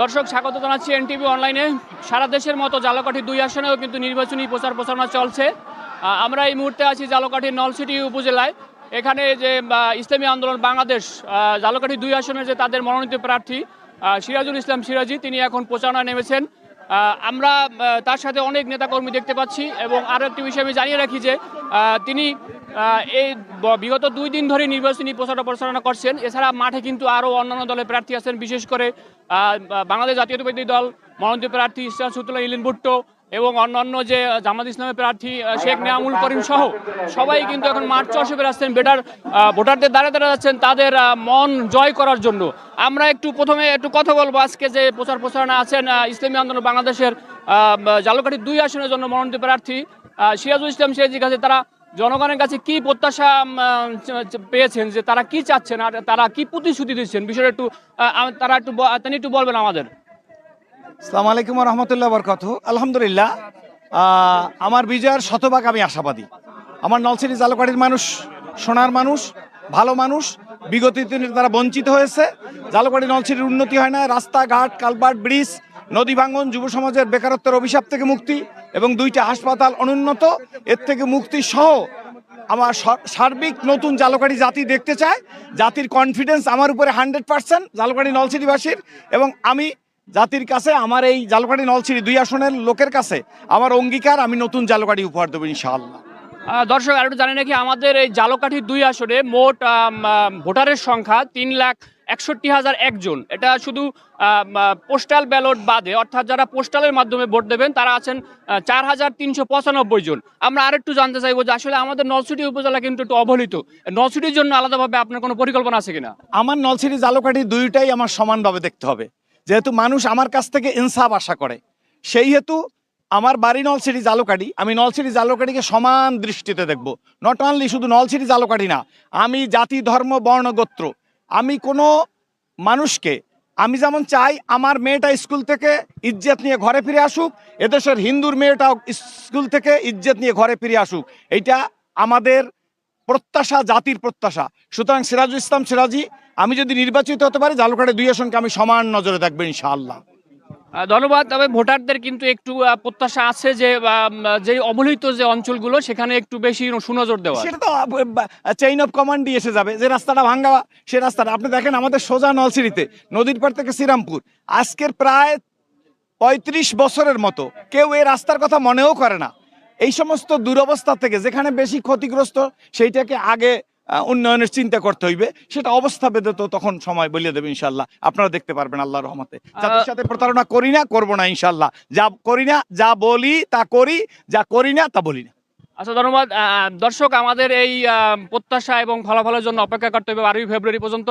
দর্শক, স্বাগত জানাচ্ছি এনটিভি অনলাইনে। সারা দেশের মতো জালকাঠি দুই আসনেও কিন্তু নির্বাচনী প্রচার প্রচারণা চলছে। আমরা এই মুহূর্তে আছি জালকাঠির নলসিটি উপজেলায়। এখানে যে ইসলামী আন্দোলন বাংলাদেশ জালকাঠি দুই আসনের যে তাদের মনোনীত প্রার্থী সিরাজুল ইসলাম সিরাজি, তিনি এখন প্রচারণায় নেমেছেন। আমরা তার সাথে অনেক নেতাকর্মী দেখতে পাচ্ছি এবং আরও একটি বিষয় আমি জানিয়ে রাখি যে তিনি এই বিগত দুই দিন ধরে নির্বাচনী প্রচার প্রচারণা করছেন। এছাড়া মাঠে কিন্তু আরও অন্যান্য দলের প্রার্থী আছেন, বিশেষ করে বাংলাদেশ জাতীয়তাবাদী দল, মনোনীত প্রার্থী ইসলাম সুতুল্লাহ, ইলিন ভুট্টো এবং অন্যান্য যে জামাত ইসলামের প্রার্থী শেখ নেয়ামুল করিম সহ সবাই কিন্তু এখন মাঠ চষে বেড়াচ্ছেন। বেটার ভোটারদের দ্বারা দ্বারা যাচ্ছেন তাদের মন জয় করার জন্য। আমরা একটু প্রথমে একটু কথা বলব আজকে যে প্রচার প্রচারণা আছেন ইসলামী আন্দোলন বাংলাদেশের আহ, জালকাঠির দুই আসনের জন্য মনোনীত প্রার্থী। সিরাজুল ইসলাম সিরাজির কাছে তারা জনগণের কাছে কি প্রত্যাশা পেয়েছেন যে তারা কি চাচ্ছেন আর তারা কি প্রতিশ্রুতি দিচ্ছেন? বিষয়টা একটু তারা একটু তিনি একটু বলবেন আমাদের। সালাম আলাইকুম রহমতুল্লাহ বরকত আলহামদুলিল্লাহ আমার বিজয়ের শতভাগ আমি আশাবাদী। আমার নলছিরি জালকাঠির মানুষ সোনার মানুষ ভালো মানুষ বিগত দিনে তারা বঞ্চিত হয়েছে। জালকাঠি নলছিরির উন্নতি হয় না রাস্তাঘাট কালভার্ট ব্রিজ নদী ভাঙ্গন যুব সমাজের বেকারত্বের অভিশাপ থেকে মুক্তি এবং দুইটা হাসপাতাল অনুন্নত, এর থেকে মুক্তি সহ আমার সার্বিক নতুন জালকাঠি জাতি দেখতে চায়। জাতির কনফিডেন্স আমার উপরে হান্ড্রেড পার্সেন্ট জালকাঠি নলছিরিবাসীর এবং আমি জাতির কাছে আমার এই জালকাঠি নলছিরি দুই আসনের লোকের কাছে আমার অঙ্গীকার, আমি নতুন জালকাঠি উপহার দেবো ইনশাআল্লাহ। দর্শক, আর একটু জানেন নাকি আমাদের এই জালকাঠি দুই আসনে মোট ভোটারের সংখ্যা তিন লাখ একষট্টি হাজার একজন। এটা শুধু পোস্টাল ব্যালট বাদে, অর্থাৎ যারা পোস্টালের মাধ্যমে ভোট দেবেন, তারা আছেন চার হাজার তিনশো পঁচানব্বই জন। আমরা আরেকটু জানতে চাইব যে আসলে আমাদের নলসিটি উপজেলা কিন্তু একটু অবহেলিত। নলসিটির জন্য আলাদাভাবে আপনার কোনো পরিকল্পনা আছে কিনা? আমার নলছিরি জালকাঠি দুইটাই আমার সমানভাবে দেখতে হবে। যেহেতু মানুষ আমার কাছ থেকে ইনসাফ আশা করে, সেই হেতু আমার বাড়ি নলছিরি জালকাঠি আমি নলছিরি জালকাঠিকে সমান দৃষ্টিতে দেখব। নট অনলি শুধু নলছিরি জালকাঠি না, আমি জাতি, ধর্ম, বর্ণ, গোত্র আমি কোনো মানুষকে, আমি যেমন চাই আমার মেয়েটা স্কুল থেকে ইজ্জত নিয়ে ঘরে ফিরে আসুক, এদেশের হিন্দুর মেয়েটাও স্কুল থেকে ইজ্জত নিয়ে ঘরে ফিরে আসুক। এইটা আমাদের প্রত্যাশা, জাতির প্রত্যাশা। সুতরাং সিরাজুল ইসলাম সিরাজি, আমি যদি নির্বাচিত হতে পারি, জালুকাটে দুই আসনকে আমি সমান নজরে দেখবেন ইনশাআল্লাহ। ধন্যবাদ। তবে ভোটারদের কিন্তু একটু প্রত্যাশা আছে যে যে অবহেলিত যে অঞ্চলগুলো, সেখানে একটু বেশি সুনজর দেওয়া সেটা তো চেইন অফ কমান্ডই এসে যাবে। যে রাস্তাটা ভাঙ্গা, সে রাস্তাটা। আপনি দেখেন আমাদের সোজা নলসিরিতে নদীর পাড় থেকে শ্রীরামপুর। আজকের প্রায় পঁয়ত্রিশ বছরের মতো কেউ এই রাস্তার কথা মনেও করে না। এই সমস্ত দুরবস্থা থেকে, যেখানে বেশি ক্ষতিগ্রস্ত, সেইটাকে আগে উন্নয়নের চিন্তা করতে হইবে। সেটা অবস্থা বেঁধে তো তখন সময় বলিয়ে দেবে ইনশাল্লাহ আপনারা দেখতে পারবেন আল্লাহ রহমতে। যাদের সাথে প্রতারণা করি না করব না ইনশাল্লাহ যা করি না যা বলি তা করি যা করি না তা বলি না। আচ্ছা ধন্যবাদ। আহ, দর্শক আমাদের এই প্রত্যাশা এবং ফলাফলের জন্য অপেক্ষা করতে হবে বারোই ফেব্রুয়ারি পর্যন্ত।